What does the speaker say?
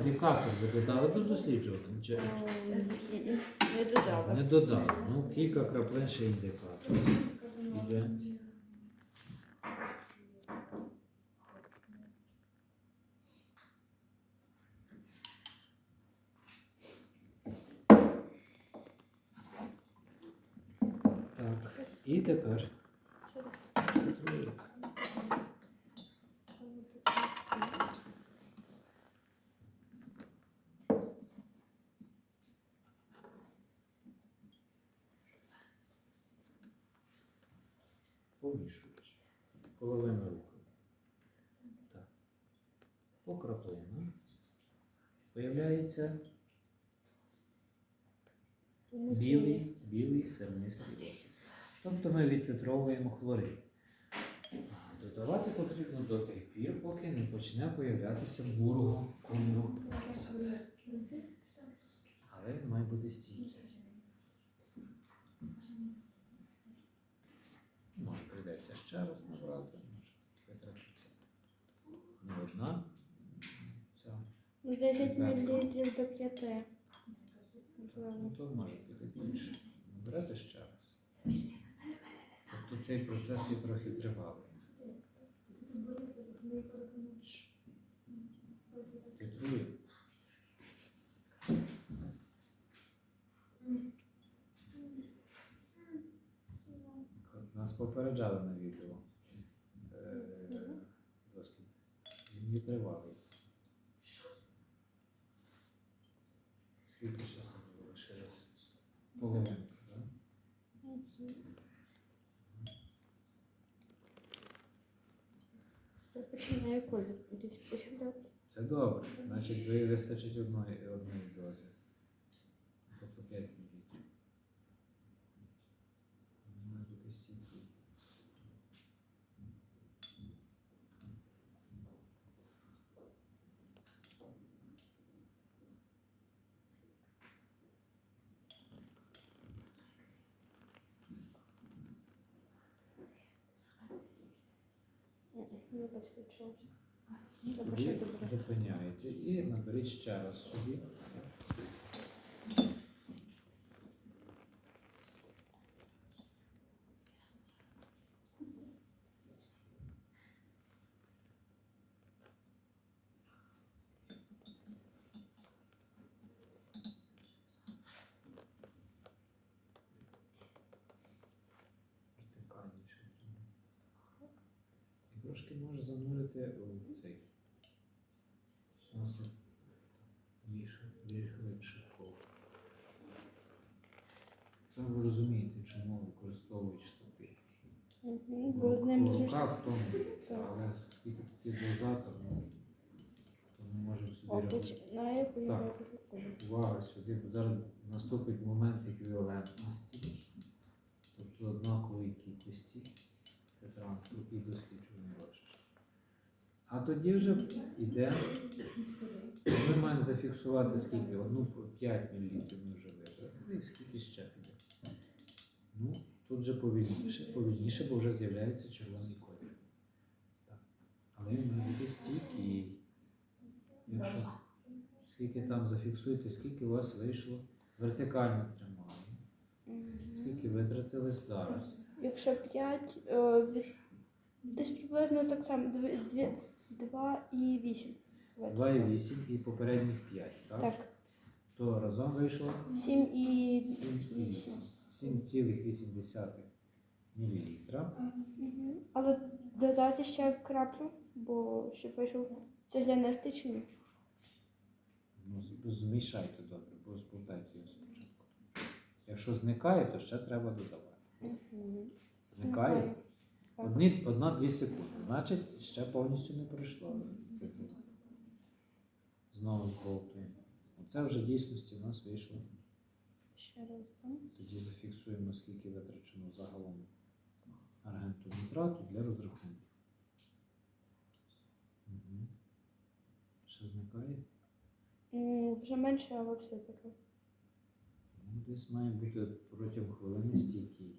індикатор ви додали до досліджувань? Чи Ем, Не додала. не додали? Ну, кілька краплин ще індикатор. Іде. Так, і тепер. Помішуєш. Половину руху. Так. По краплинам. Появляється білий, білий сернистий осіб. Тобто ми відтитровуємо хлорид. Додавати потрібно до тих пір, поки не почне появлятися бурого кольору осади. Але він має бути стійкий. Може прийдеться ще раз набрати, не одна. Ця. 10 мл до 5. Ну, то може бути більше. Набрати ще раз. Тобто цей процес і трохи тривалий. Нас попереджали на відео. Е, Дослід. Він не тривалий. Скільки ще було ще раз? Половинку, так? Колір десь. Це добре. Значить, ви вистачить одної, одної дози. Тобто 5 мл. Має бути стійкий. Не чого. Добре. зупиняєте і наберіть ще раз собі. Вертикальніше. І трошки може занурити у цей носик більше, більш глибше вкол. Це ви розумієте, чому використовують. Мгм, Бо з ним Рука зручно. втомлюється, але оскільки тут дозатор, ну, то ми можемо собі робити. починає колір. Увага сюди, бо зараз наступить момент еквівалентності, тобто однакової кількості тетранту і досліджуваної розчин. А тоді вже йде, ми маємо зафіксувати скільки? Одну 5 мл ми вже вибрали. Ну і скільки ще піде. Ну, тут вже повільніше, повільніше, бо вже з'являється червоний колір. Так. Але він має бути стійкий. Якщо скільки там зафіксуєте, скільки у вас вийшло вертикально тримали, Мгм. скільки витратили зараз. Якщо 5, десь приблизно так само 2 і 8. 2,8 і попередніх 5, так? Так, То разом вийшло 7 і 7,8. 8. 7,8 мл. Але додати ще краплю, бо щоб вийшов цеглянистий чи ні? Ну, змішайте добре, бо збудайте його спочатку. Якщо зникає, то ще треба додавати. Зникає? Одні, одна-дві секунди. Значить, ще повністю не пройшло. Знову збовтуємо. Оце вже в дійсності у нас вийшло. Ще раз? Тоді зафіксуємо, скільки витрачено загалом аргенту нітрату для розрахунків. Угу. Ще зникає? М, Вже менше, але все таки. Ну, десь має бути протягом хвилини стійкий.